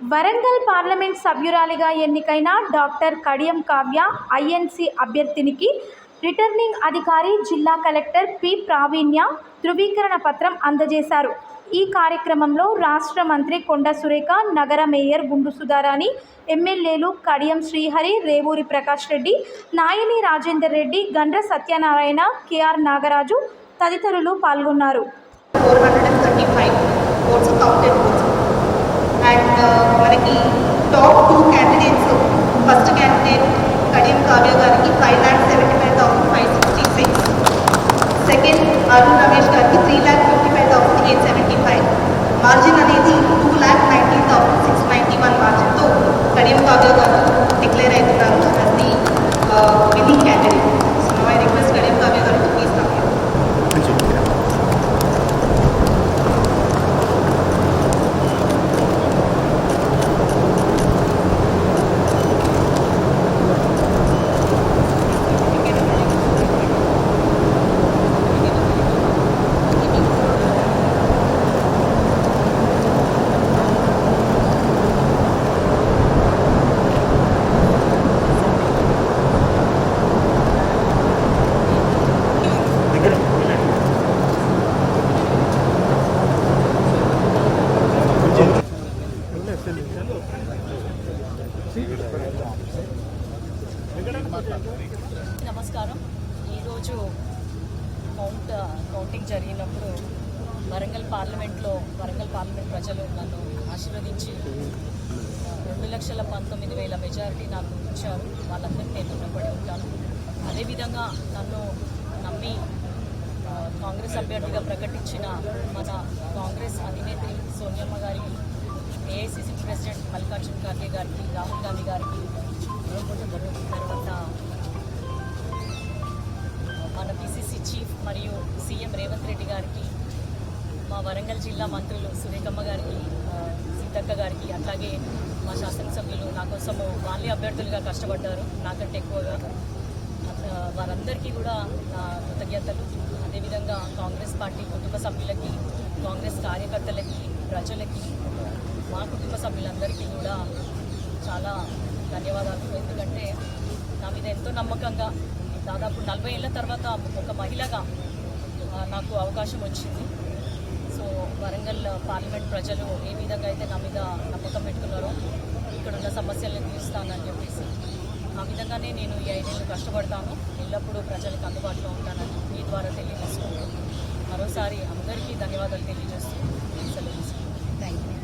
Warangal parliament సభ్యురాలిగా ఎన్నికైన doctor Kadiyam Kavya INC అభ్యర్థినికి రిటర్నింగ్ అధికారి జిల్లా కలెక్టర్ పి ప్రావీణ్య ధృవీకరణ పత్రం అందజేశారు. ఈ కార్యక్రమంలో రాష్ట్ర మంత్రి కొండ సురేఖ నగర మేయర్ గుండు సుధారాణి ఎమ్మెల్యేలు కడియం శ్రీహరి రేవూరి ప్రకాష్ రెడ్డి నాయని రాజేందర్ రెడ్డి గండ్ర సత్యనారాయణ కెఆర్ నాగరాజు తదితరులు పాల్గొన్నారు. Kavya Gargi five lakh seventy five thousand five sixty six second Arun Ramesh Gargi three lakh fifty five thousand eight seventy five margin अनेदी two lakh nineteen thousand నమస్కారం. ఈరోజు కౌంట్ కౌంటింగ్ జరిగినప్పుడు వరంగల్ పార్లమెంట్లో వరంగల్ పార్లమెంట్ ప్రజలు నన్ను ఆశీర్వదించి రెండు లక్షల పంతొమ్మిది వేల మెజారిటీ నాకు ఇచ్చారు. వాళ్ళందరికీ నేను రుణపడి ఉంటాను. అదేవిధంగా నన్ను నమ్మి కాంగ్రెస్ అభ్యర్థిగా ప్రకటించిన మన కాంగ్రెస్ అధినేత్రి ప్రెసిడెంట్ మల్లికార్జున్ ఖార్గే గారికి రాహుల్ గాంధీ గారికి తర్వాత మన పిసిసి చీఫ్ మరియు సీఎం రేవంత్ రెడ్డి గారికి మా వరంగల్ జిల్లా మంత్రులు సురేఖమ్మ గారికి సీతక్క గారికి అట్లాగే మా శాసనసభ్యులు నా కోసము వాళ్ళే అభ్యర్థులుగా కష్టపడ్డారు నాకంటే ఎక్కువగా. వారందరికీ కూడా నా కృతజ్ఞతలు. అదేవిధంగా కాంగ్రెస్ పార్టీ కుటుంబ సభ్యులకి కాంగ్రెస్ కార్యకర్తలకి ప్రజలకి మా కుటుంబ సభ్యులందరికీ కూడా చాలా ధన్యవాదాలు. ఎందుకంటే నా మీద ఎంతో నమ్మకంగా దాదాపు నలభై ఏళ్ళ తర్వాత ఒక మహిళగా నాకు అవకాశం వచ్చింది. సో వరంగల్ పార్లమెంట్ ప్రజలు ఏ విధంగా అయితే నా మీద నమ్మకం పెట్టుకున్నారో ఇక్కడ ఉన్న సమస్యలను తీరుస్తానని చెప్పేసి ఆ విధంగానే నేను ఈ ఐదేళ్ళు కష్టపడతాను. ఎల్లప్పుడూ ప్రజలకు అందుబాటులో ఉంటానని మీ ద్వారా తెలియజేస్తాను మరోసారి అందరికీ ధన్యవాదాలు తెలియజేస్తున్నాను. Thank you